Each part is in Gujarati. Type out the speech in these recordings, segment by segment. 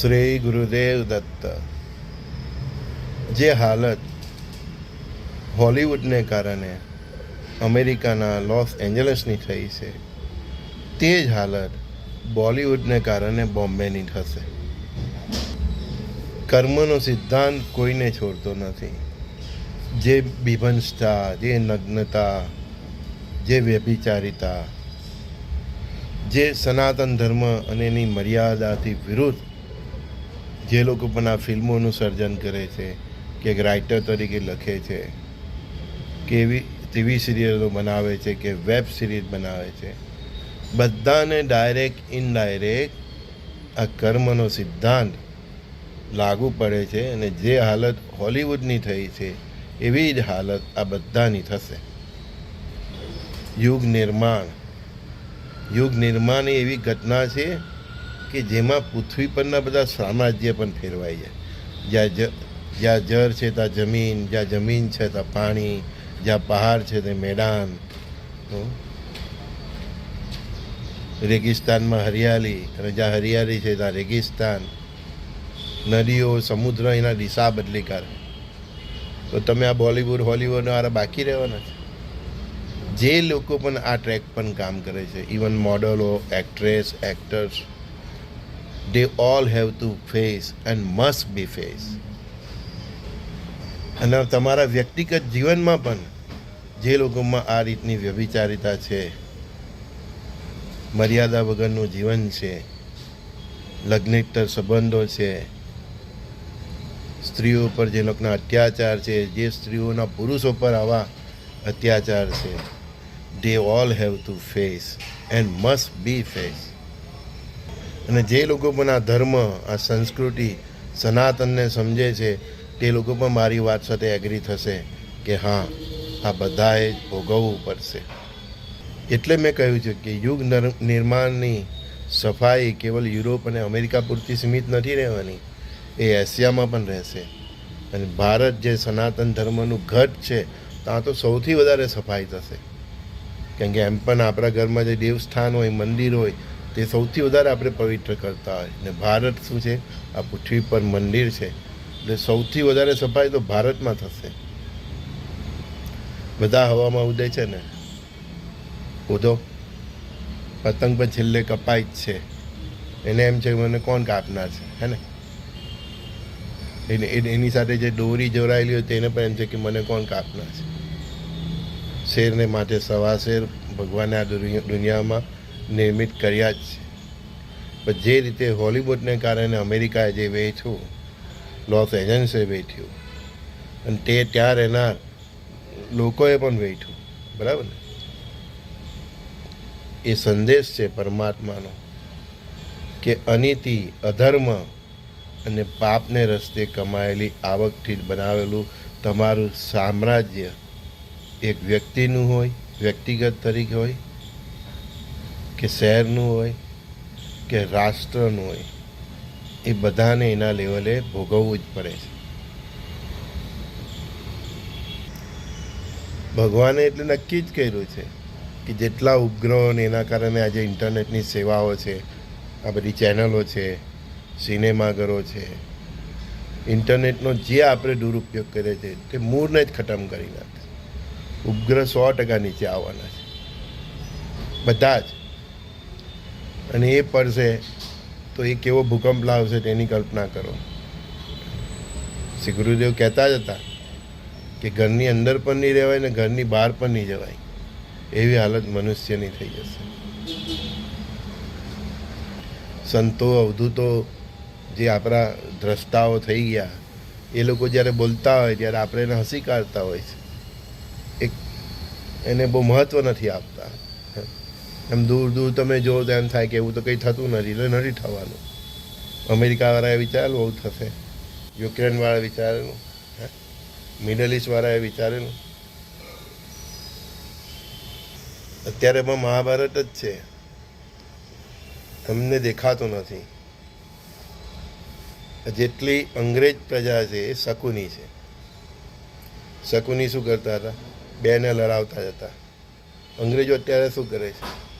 શ્રી ગુરુદેવ દત્ત. જે હાલત હોલિવૂડને કારણે અમેરિકાના લોસ એન્જલસની થઈ છે, તે જ હાલત બોલિવૂડને કારણે બોમ્બેની થશે. કર્મનો સિદ્ધાંત કોઈને છોડતો નથી. જે બીભંસતા, જે નગ્નતા, જે વ્યભિચારિતા, જે સનાતન ધર્મ અને એની મર્યાદાથી વિરુદ્ધ જે લોકો પણ આ ફિલ્મોનું સર્જન કરે છે, કે એક રાઇટર તરીકે લખે છે, કે એવી ટીવી સિરિયલો બનાવે છે, કે વેબ સિરીઝ બનાવે છે, બધાને ડાયરેક્ટ ઇનડાયરેક્ટ આ કર્મનો સિદ્ધાંત લાગુ પડે છે અને જે હાલત હોલિવૂડની થઈ છે, એવી જ હાલત આ બધાની થશે. યુગ નિર્માણ. યુગ નિર્માણ એવી ઘટના છે કે જેમાં પૃથ્વી પરના બધા સામ્રાજ્ય પણ ફેરવાઈ જાય. જ્યાં જ જ્યાં જળ છે ત્યાં જમીન, જ્યાં જમીન છે ત્યાં પાણી, જ્યાં પહાડ છે તે મેદાન. રેગિસ્તાનમાં હરિયાળી અને જ્યાં હરિયાળી છે ત્યાં રેગિસ્તાન. નદીઓ, સમુદ્ર એના દિશા બદલી કરે તો તમે આ બોલિવૂડ હોલિવૂડ વાળા બાકી રહેવાના છે? જે લોકો પણ આ ટ્રેક પણ કામ કરે છે. Even મોડલો, actress, actors they all have to face and must be face. અને તમારા વ્યક્તિગત જીવનમાં પણ જે લોકોમાં આ રીતની વ્યભિચારિતા છે, મર્યાદા વગરનું જીવન છે લગ્નેતર સંબંધો છે, સ્ત્રીઓ પર જે લોકોના અત્યાચાર છે, જે સ્ત્રીઓના પુરુષો પર આવા અત્યાચાર છે, they all have to face and must be face. અને જે લોકો પણ આ ધર્મ, આ સંસ્કૃતિ સનાતનને સમજે છે, તે લોકો પણ મારી વાત સાથે એગ્રી થશે કે હા, આ બધાએ ભોગવવું પડશે. એટલે મેં કહ્યું છે કે યુગ નિર્માણની સફાઈ કેવલ યુરોપ અને અમેરિકા પૂરતી સીમિત નથી રહેવાની, એ એશિયામાં પણ રહેશે. અને ભારત જે સનાતન ધર્મનું ઘટ છે, ત્યાં તો સૌથી વધારે સફાઈ થશે. કેમ કે એમ પણ આપણા ઘરમાં જે દેવસ્થાન હોય, મંદિર હોય તે સૌથી વધારે આપણે પવિત્ર કરતા હોય. ને ભારત શું છે? આ પૃથ્વી પર મંદિર છે. એટલે સૌથી વધારે સફાઈ તો ભારતમાં થશે. બધા હવામાં ઉદય છે ને? ઉધો પતંગ પણ છેલ્લે કપાય જ છે. એને એમ છે મને કોણ કાપનાર છે? હે ને? એને, એને- સાથે જે દોરી જોડાયેલી હોય તેને પણ એમ છે કે મને કોણ કાપનાર છે? શેરને માટે સવા શેર ભગવાને આ દુનિયા- દુનિયામાં નિર્મિત કર્યા જ છે. પણ જે રીતે હોલિવૂડને કારણે અમેરિકાએ જે વેચ્યું, લોસ એજન્સે વેચ્યું, અને તે ત્યાં રહેનાર લોકોએ પણ વેઠ્યું બરાબર ને? એ સંદેશ છે પરમાત્માનો કે અનીતિ, અધર્મ અને પાપને રસ્તે કમાયેલી આવકથી જ બનાવેલું તમારું સામ્રાજ્ય એક વ્યક્તિનું હોય, વ્યક્તિગત તરીકે હોય કે શહેરનું હોય કે રાષ્ટ્રનું હોય, એ બધાને એના લેવલે ભોગવવું જ પડે છે. ભગવાને એટલે નક્કી જ કર્યું છે કે જેટલા ઉપગ્રહોને એના કારણે આજે ઇન્ટરનેટની સેવાઓ છે, આ બધી ચેનલો છે, સિનેમાઘરો છે, ઇન્ટરનેટનો જે આપણે દુરુપયોગ કરીએ છીએ તે મૂળને જ ખતમ કરી નાખે. ઉપગ્રહ સો ટકા નીચે આવવાના છે. બધા જ. અને એ પડશે તો એ કેવો ભૂકંપ લાવશે તેની કલ્પના કરો. શ્રી ગુરુદેવ કહેતા જ હતા કે ઘરની અંદર પણ નહીં રહેવાય ને ઘરની બહાર પણ નહીં જવાય. એવી હાલત મનુષ્યની થઈ જશે. સંતો, અવધૂતો જે આપણા દ્રષ્ટાઓ થઈ ગયા, એ લોકો જ્યારે બોલતા હોય ત્યારે આપણે એને હસી કાઢતા હોય છે. એક એને બહુ મહત્ત્વ નથી આપતા. એમ દૂર દૂર તમે જો એમ થાય કે એવું તો કંઈ થતું નથી, એટલે નથી થવાનું. અમેરિકાવાળાએ વિચારેલું એવું થશે. યુક્રેનવાળાએ વિચારેલું? મિડલ ઇસ્ટવાળાએ વિચારેલું. અત્યારે પણ મહાભારત જ છે. તમને દેખાતું નથી. જેટલી અંગ્રેજ પ્રજા છે એ શકુની છે. શકુની શું કરતા હતા? બેને લડાવતા હતા અંગ્રેજો અત્યારે શું કરે છે?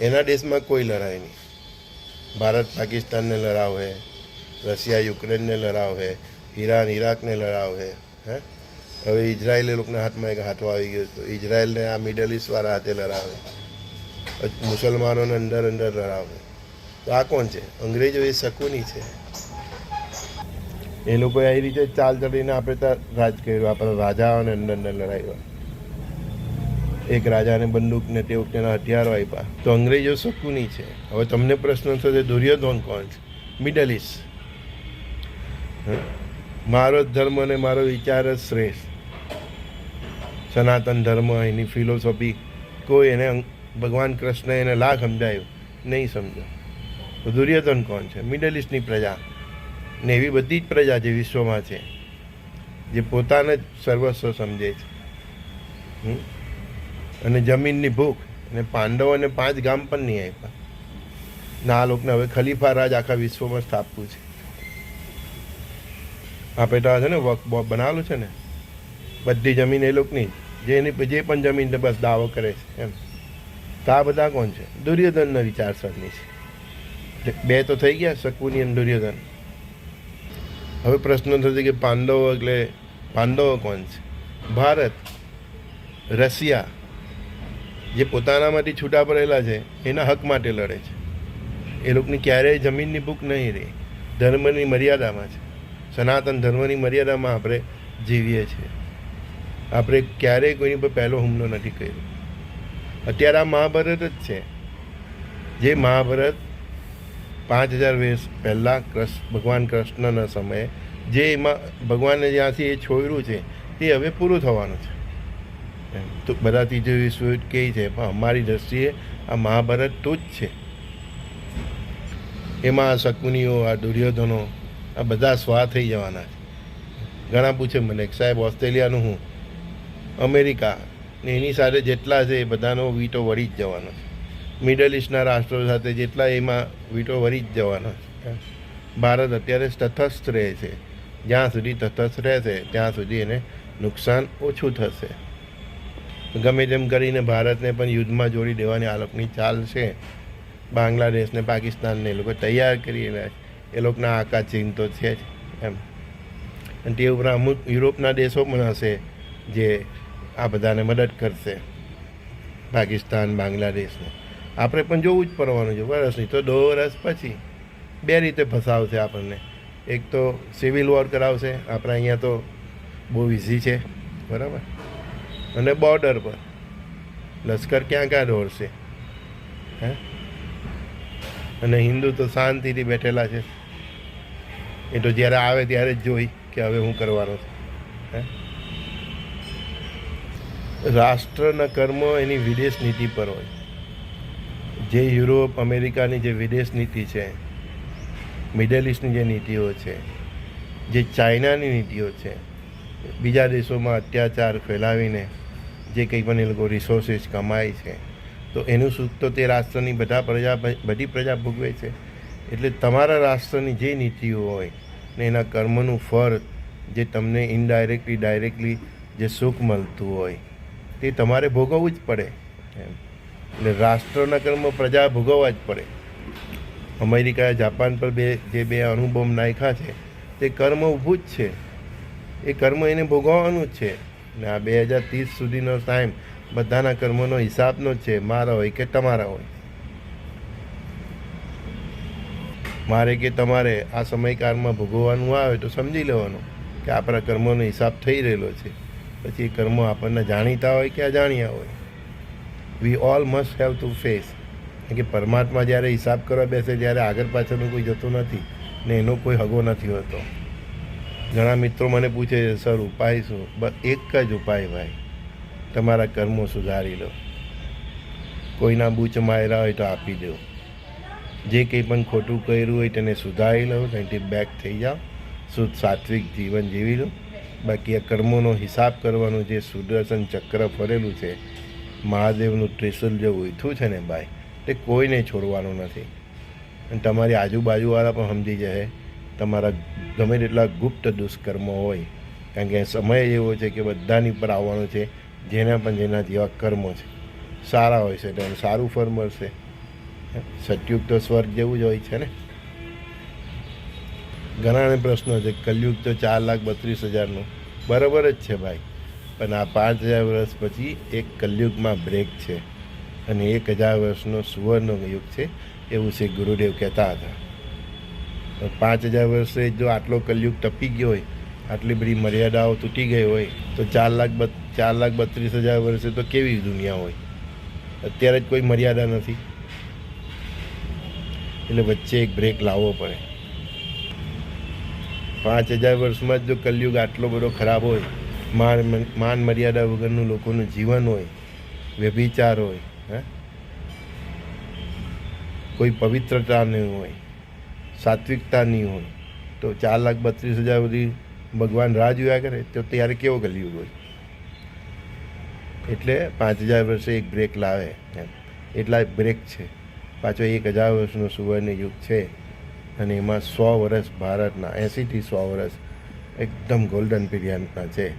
એના દેશમાં કોઈ લડાઈ નહીં. ભારત પાકિસ્તાનને લડાવે રશિયા યુક્રેનને લડાવે ઈરાન ઈરાકને લડાવે હે હવે ઇઝરાયલ એ લોકોના હાથમાં એક હાથો આવી ગયો તો ઇઝરાયલને આ મિડલ ઇસ્ટવાળા હાથે લડાવે મુસલમાનોને અંદર અંદર લડાવે તો આ કોણ છે? અંગ્રેજો એ શકુની છે. એ લોકોએ આવી રીતે ચાલ ચડીને આપણે ત્યાં રાજ કર્યું. આપણા રાજાઓને અંદર અંદર લડાવ્યા. એક રાજાને બંદૂક ને તે વખતેના હથિયારો આપ્યા. તો અંગ્રેજો શકુની છે. હવે તમને પ્રશ્ન થશે, દુર્યોધન કોણ છે? Middle east? મારો ધર્મ અને મારો વિચાર જ શ્રેષ્ઠ. સનાતન ધર્મ, એની ફિલોસોફી કોઈ એને ભગવાન કૃષ્ણ એને લાખ સમજાયું, નહીં સમજો તો દુર્યોધન કોણ છે? મિડલ ઇસ્ટની પ્રજા. ને એવી બધી જ પ્રજા જે વિશ્વમાં છે, જે પોતાને જ સર્વસ્વ સમજે છે. હમ? અને જમીનની ભૂખ અને પાંડવોને પાંચ ગામ પણ નહીં આપ્યા ના, આ લોકોને હવે ખલીફા રાજ આખા વિશ્વમાં સ્થાપવું છે. આ પેટા છે ને વક બોક બનાવેલું છે ને, બધી જમીન એ લોકોની. જે. એની જે પણ જમીન બસ દાવો કરે છે, એમ. તો આ બધા કોણ છે? દુર્યોધનના વિચારસરણી છે. બે તો થઈ ગયા, શકુની અને દુર્યોધન. હવે પ્રશ્ન થશે કે પાંડવો એટલે, પાંડવો કોણ છે? ભારત, રશિયા જે પોતાનામાંથી છૂટા પડેલા છે, એના હક માટે લડે છે. એ લોકોની ક્યારેય જમીનની ભૂખ નહીં રહે. ધર્મની મર્યાદામાં છે. સનાતન ધર્મની મર્યાદામાં આપણે જીવીએ છીએ. આપણે ક્યારેય કોઈની પર પહેલો હુમલો નથી કર્યો. અત્યારે આ મહાભારત જ છે. જે મહાભારત પાંચ હજાર વર્ષ પહેલાં કૃષ્ણ, ભગવાન કૃષ્ણના સમયે જે એમાં ભગવાને જ્યાંથી એ છોડ્યું છે તે હવે પૂરું થવાનું છે. તો બધા ત્રીજો વિશ્વયુદ્ધ કહે છે, પણ અમારી દ્રષ્ટિએ આ મહાભારત તો જ છે. એમાં આ શકુનીઓ, આ દુર્યોધનો, આ બધા સ્વા થઈ જવાના છે. ઘણા પૂછે, મને સાહેબ, ઓસ્ટ્રેલિયાનું હું? અમેરિકા? ને એની સાથે જેટલા છે એ બધાનો વીટો વળી જ જવાનો છે. મિડલ ઇસ્ટના રાષ્ટ્રો સાથે જેટલા એમાં વીટો વળી જ જવાનો છે. ભારત અત્યારે તટસ્થ રહે છે. જ્યાં સુધી તટસ્થ રહેશે ત્યાં સુધી એને નુકસાન ઓછું થશે. ગમે તેમ કરીને ભારતને પણ યુદ્ધમાં જોડી દેવાની આ લોકોની ચાલ છે. બાંગ્લાદેશને, પાકિસ્તાનને એ લોકો તૈયાર કરી રહ્યા છે. એ લોકોના આકા તો છે જ, એમ. અને તે ઉપરાંત અમુક યુરોપના દેશો પણ હશે જે આ બધાને મદદ કરશે. પાકિસ્તાન, બાંગ્લાદેશને. આપણે પણ જોવું જ પડવાનું છે. વરસ તો દો વર્ષ પછી બે રીતે ફસાવશે આપણને. એક તો સિવિલ વોર કરાવશે. આપણે અહીંયા તો બહુ ઇઝી છે. બરાબર? અને બોર્ડર પર. લશ્કર ક્યાં ક્યાં દોડશે? હે? અને હિન્દુ તો શાંતિથી બેઠેલા છે. એ તો જ્યારે આવે ત્યારે જ જોઈ કે હવે હું કરવાનો છું. હે? રાષ્ટ્રના કર્મો એની વિદેશ નીતિ પર હોય. જે યુરોપ, અમેરિકાની જે વિદેશ નીતિ છે, મિડલ ઇસ્ટની જે નીતિઓ છે, જે ચાઇનાની નીતિઓ છે, બીજા દેશોમાં અત્યાચાર ફેલાવીને જે કંઈ પણ એ લોકો રિસોર્સિસ કમાય છે, તો એનું સુખ તો તે રાષ્ટ્રની બધા પ્રજા બધી પ્રજા ભોગવે છે. એટલે તમારા રાષ્ટ્રની જે નીતિઓ હોય ને એના કર્મનું ફળ જે તમને ઇનડાયરેક્ટલી ડાયરેક્ટલી જે સુખ મળતું હોય, તે તમારે ભોગવવું જ પડે. એમ. એટલે રાષ્ટ્રના કર્મ પ્રજા ભોગવવા જ પડે. અમેરિકાએ જાપાન પર બે, જે બે અણુબોમ્બ નાખ્યા છે, તે કર્મ ઊભું જ છે. એ કર્મ એને ભોગવવાનું જ છે. ને આ બે હજાર ત્રીસ સુધીનો ટાઈમ બધાના કર્મોનો હિસાબનો જ છે. મારા હોય કે તમારા હોય. મારે કે તમારે આ સમયકાળમાં ભોગવવાનું આવે તો સમજી લેવાનું કે આપણા કર્મોનો હિસાબ થઈ રહેલો છે. પછી કર્મો આપણને જાણીતા હોય કે અજાણ્યા હોય. We all must have to face કે પરમાત્મા જ્યારે હિસાબ કરવા બેસે, ત્યારે આગળ પાછળનું કોઈ જતું નથી ને એનો કોઈ હગો નથી હોતો. ઘણા મિત્રો મને પૂછે છે, સર, ઉપાય શું? બસ એક જ ઉપાય ભાઈ, તમારા કર્મો સુધારી લો. કોઈના બૂચ માર્યા હોય તો આપી દો. જે કંઈ પણ ખોટું કર્યું હોય તેને સુધારી લો, ત્યાંથી બેક થઈ જાઓ. શુદ્ધ સાત્વિક જીવન જીવી લો. બાકી આ કર્મોનો હિસાબ કરવાનું જે સુદર્શન ચક્ર ફરેલું છે, મહાદેવનું ત્રિશુલ જે ઉઠું છે ને ભાઈ, તે કોઈને છોડવાનું નથી. અને તમારી આજુબાજુવાળા પણ સમજી જાય તમારા ગમે તેટલા ગુપ્ત દુષ્કર્મો હોય, કારણ કે સમય એવો છે કે બધાની પર આવવાનો છે, જેના પણ જેના જેવા કર્મો છે. સારા હોય છે તો સારું ફળ મળશે. સતયુગ તો સ્વર્ગ જેવું જ હોય છે ને? ઘણાને પ્રશ્નો છે, કલયુગ તો ચાર લાખ બત્રીસ હજારનું. બરાબર જ છે ભાઈ. પણ આ પાંચ હજાર વર્ષ પછી એક કલયુગમાં બ્રેક છે. અને એક હજાર વર્ષનો સુવર્ણ યુગ છે, એવું શ્રી ગુરુદેવ કહેતા હતા. પાંચ હજાર વર્ષે જો આટલો કલયુગ ટપી ગયો હોય, આટલી બધી મર્યાદાઓ તૂટી ગઈ હોય, તો ચાર લાખ ચાર લાખ બત્રીસ હજાર વર્ષે તો કેવી દુનિયા હોય? અત્યારે જ કોઈ મર્યાદા નથી. એટલે વચ્ચે એક બ્રેક લાવવો પડે. પાંચ હજાર વર્ષમાં જ જો કલયુગ આટલો બધો ખરાબ હોય, માન માન મર્યાદા વગરનું લોકોનું જીવન હોય, વ્યભિચાર હોય, હે? કોઈ પવિત્રતા નહીં હોય સાત્વિકતા નહીં હોય. તો ચાર લાખ બત્રીસ હજાર સુધી ભગવાન રાહ જોયા કરે, તો ત્યારે કેવો કલયુગ હોય? એટલે પાંચ હજાર વર્ષે એક બ્રેક લાવે એમ. એટલા બ્રેક છે. પાછો એક હજાર વર્ષનો સુવર્ણ યુગ છે. અને એમાં સો વર્ષ ભારતના એંસીથી સો વર્ષ એકદમ ગોલ્ડન પીરિયડના છે.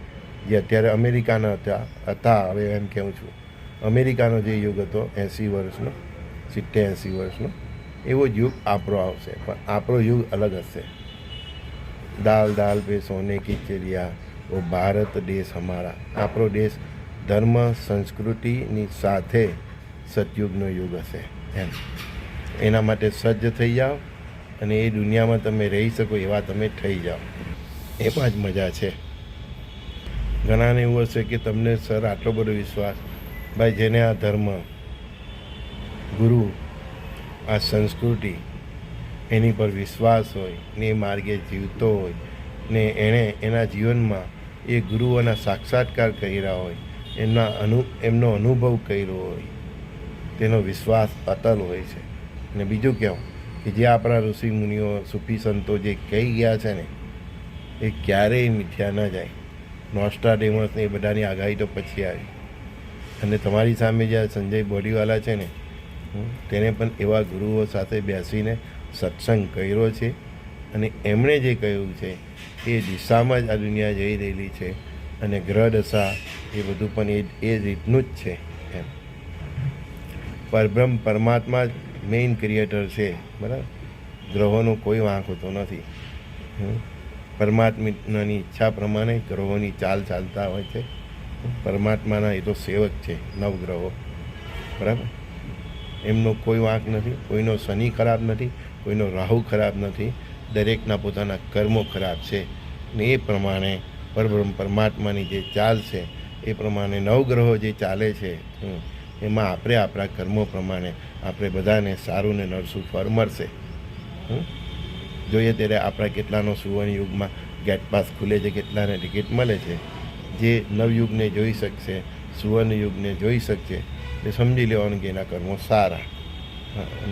જે અત્યારે અમેરિકાના હતા હતા, હવે એમ કહું છું. અમેરિકાનો જે યુગ હતો એંસી વર્ષનો, સિત્તેર એંસી વર્ષનો એવો યુગ આપણો આવશે, પણ આપણો યુગ અલગ હશે. દાલ દાલ પે સોને કી ચિડિયા ઓ ભારત દેશ અમારા આપણો દેશ ધર્મ, સંસ્કૃતિની સાથે સતયુગનો યુગ હશે, એમ. એના માટે સજ્જ થઈ જાઓ અને એ દુનિયામાં તમે રહી શકો એવા તમે થઈ જાઓ. એમાં જ મજા છે. ઘણાને એવું હશે કે તમને સર આટલો બધો વિશ્વાસ. ભાઈ જેને આ ધર્મ ગુરુ આ સંસ્કૃતિ, એની પર વિશ્વાસ હોય, ને એ માર્ગે જીવતો હોય, ને એણે એના જીવનમાં એ ગુરુઓના સાક્ષાત્કાર કર્યા હોય, એમના અનુ, એમનો અનુભવ કર્યો હોય, તેનો વિશ્વાસ અતલ હોય છે. અને બીજું કહેવું કે જે આપણા ઋષિ મુનિઓ, સુફી સંતો જે કહી ગયા છે ને, એ ક્યારેય મિથ્યા ન જાય. નોસ્ટાડેમસ ડેમસ એ બધાની આગાહી તો પછી આવી. અને તમારી સામે જે સંજય બોડીવાલા છે ને તેને પણ એવા ગુરુઓ સાથે બેસીને સત્સંગ કર્યો છે અને એમણે જે કહ્યું છે, એ દિશામાં જ આ દુનિયા જઈ રહેલી છે અને ગ્રહ દશા એ બધું પણ એ એ રીતનું જ છે એમ. પરબ્રહ્મ પરમાત્મા જ મેઇન ક્રિએટર છે, બરાબર? ગ્રહોનો કોઈ વાંક હોતો નથી. પરમાત્માની ઈચ્છા પ્રમાણે ગ્રહોની ચાલ ચાલતા હોય છે. પરમાત્માના એ તો સેવક છે, નવગ્રહો. બરાબર? એમનો કોઈ વાંક નથી, કોઈનો શનિ ખરાબ નથી, કોઈનો રાહુ ખરાબ નથી, દરેકના પોતાના કર્મો ખરાબ છે ને એ પ્રમાણે પરબ્રહ્મ પરમાત્માની જે ચાલ છે, એ પ્રમાણે નવગ્રહો જે ચાલે છે એમાં આપણે આપણા કર્મો પ્રમાણે આપણે બધાને સારું ને નરસું ફળ મળશે? જોઈએ ત્યારે આપણા કેટલાનો સુવર્ણ યુગમાં ગેટ પાસ ખુલે છે, કેટલાને ટિકિટ મળે છે જે નવયુગને જોઈ શકશે, સુવર્ણ યુગને જોઈ શકશે એ સમજી લેવાનું કે એના કર્મો સારા.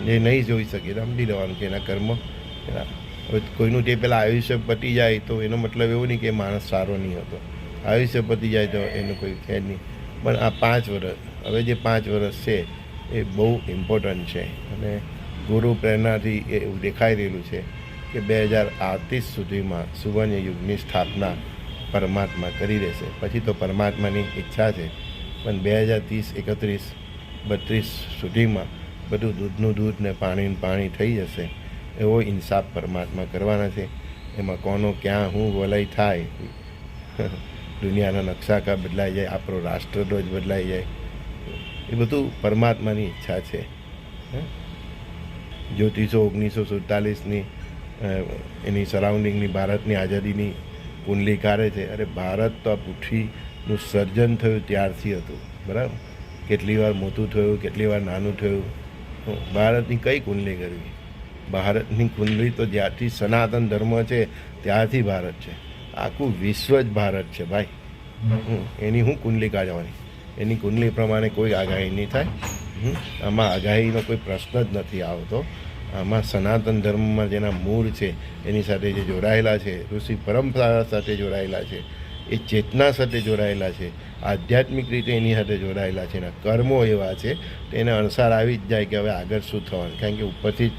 જે નહીં જોઈ શકે, સમજી લેવાનું કે એના કર્મ હવે કોઈનું તે પહેલાં આયુષ્ય પતી જાય તો એનો મતલબ એવો નહીં કે માણસ સારો નહીં હતો. આયુષ્ય પતી જાય તો એનું કોઈ છે નહીં. પણ આ પાંચ વર્ષ હવે જે પાંચ વર્ષ છે, એ બહુ ઇમ્પોર્ટન્ટ છે. અને ગુરુ પ્રેરણાથી એ દેખાઈ રહેલું છે કે બે હજાર આડત્રીસ સુધીમાં સુવર્ણ યુગની સ્થાપના પરમાત્મા કરી દેશે. પછી તો પરમાત્માની ઈચ્છા છે. પણ બે હજાર ત્રીસ, એકત્રીસ, બત્રીસ સુધીમાં બધું દૂધનું દૂધ ને પાણીનું પાણી થઈ જશે. એવો ઇન્સાફ પરમાત્મા કરવાના છે. એમાં કોનો ક્યાં હું વલય થાય? દુનિયાના નકશાકા બદલાઈ જાય, આપણો રાષ્ટ્રધ્વજ બદલાઈ જાય. એ બધું પરમાત્માની ઈચ્છા છે? જ્યોતિષો ઓગણીસો સુડતાલીસની એની સરાઉન્ડિંગની ભારતની આઝાદીની કુંડલી કાઢે છે. અરે, ભારત તો આ પૃથ્વીનું સર્જન થયું ત્યારથી હતું, બરાબર? કેટલી વાર મોટું થયું, કેટલી વાર નાનું થયું. ભારતની કઈ કુંડલી કરવી? ભારતની કુંડલી તો જ્યારથી સનાતન ધર્મ છે, ત્યારથી ભારત છે. આખું વિશ્વ જ ભારત છે, ભાઈ. એની હું કુંડલી કાઢવાની? એની કુંડલી પ્રમાણે કોઈ આગાહી નહીં થાય. આમાં આગાહીનો કોઈ પ્રશ્ન જ નથી આવતો. આમાં સનાતન ધર્મમાં જેના મૂળ છે, એની સાથે જે જોડાયેલા છે, ઋષિ પરંપરા સાથે જોડાયેલા છે એ ચેતના સાથે જોડાયેલા છે. આધ્યાત્મિક રીતે એની સાથે જોડાયેલા છે એના કર્મો એવા છે, તો એને અણસાર આવી જ જાય કે હવે આગળ શું થવાનું. કારણ કે ઉપરથી જ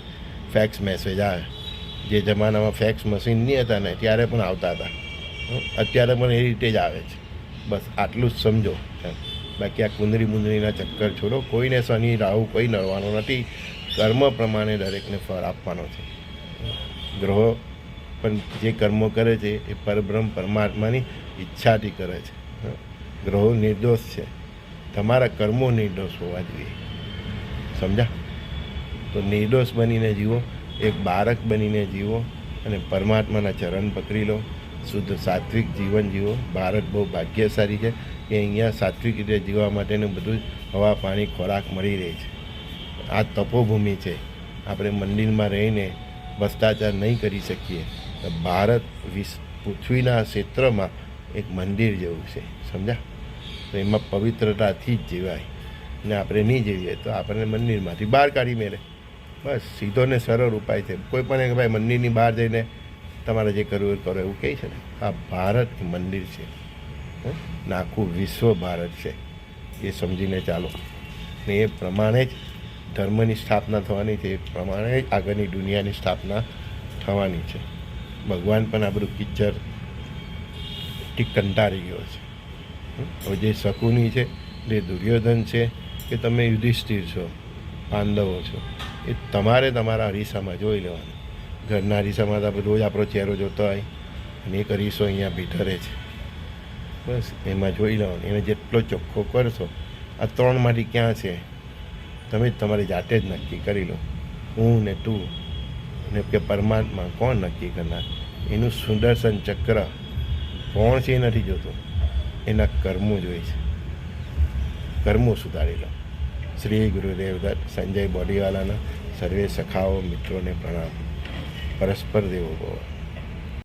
ફેક્સ મેસેજ આવે. જે જમાનામાં ફેક્સ મશીન નહીં હતા ને, ત્યારે પણ આવતા હતા. અત્યારે પણ એ રીતે જ આવે છે. બસ આટલું જ સમજો. બાકી આ કુંદરી મુંદરીના ચક્કર છોડો. કોઈને શનિ, રાહુ, કોઈ નડવાનો નથી. કર્મ પ્રમાણે દરેકને ફળ આપવાનો છે. ગ્રહો પણ જે કર્મો કરે છે, એ પરબ્રહ્મ પરમાત્માની ઈચ્છાથી કરે છે. ગ્રહો નિર્દોષ છે. તમારા કર્મો નિર્દોષ હોવા જોઈએ. સમજા? તો નિર્દોષ બનીને જીવો, એક બાળક બનીને જીવો અને પરમાત્માના ચરણ પકડી લો. શુદ્ધ સાત્વિક જીવન જીવો. ભારત બહુ ભાગ્યશાળી છે કે અહીંયા સાત્વિક રીતે જીવવા માટેનું બધું હવા, પાણી, ખોરાક મળી રહે છે. આ તપોભૂમિ છે. આપણે મંદિરમાં રહીને ભ્રષ્ટાચાર નહીં કરી શકીએ. ભારત વિશ્વ પૃથ્વીના ક્ષેત્રમાં એક મંદિર જેવું છે સમજ્યા તો એમાં પવિત્રતાથી જ જીવાય. ને આપણે નહીં જીવીએ તો આપણને મંદિરમાંથી બહાર કાઢી મેળે બસ, સીધો ને સરળ ઉપાય છે. કોઈ પણ એક ભાઈ મંદિરની બહાર જઈને તમારે જે કરવું એ કરો એવું કહે છે ને? આ ભારત મંદિર છે? ને આખું વિશ્વ ભારત છે. એ સમજીને ચાલો. ને એ પ્રમાણે જ ધર્મની સ્થાપના થવાની છે. એ પ્રમાણે જ આગળની દુનિયાની સ્થાપના થવાની છે. ભગવાન પણ આપણું બધું કિચ્ચર થી કંટાળી ગયો છે. હવે જે શકુની છે, જે દુર્યોધન છે કે તમે યુધિષ્ઠિર છો, પાંડવો છો, એ તમારે તમારા અરીસામાં જોઈ લેવાનું. ઘરના અરીસામાં તો રોજ આપણો ચહેરો જોતો હોય, અને એક અરીસો અહીંયા ભીતરે છે. બસ, એમાં જોઈ લેવાનું. એને જેટલો ચોખ્ખો કરશો, આ ત્રણમાંથી ક્યાં છે? તમે જ તમારી જાતે જ નક્કી કરી લો. હું ને તું ને કે પરમાત્મા કોણ નક્કી કરનાર? એનું સુદર્શન ચક્ર કોણ છે એ નથી જોતું. એના કર્મો જોઈએ છે. કર્મો સુધારી લો શ્રી ગુરુદેવ દત્ત, સંજય બોડીવાલાના સર્વે સખાઓ, મિત્રોને પ્રણામ. પરસ્પર દેવો ભવ.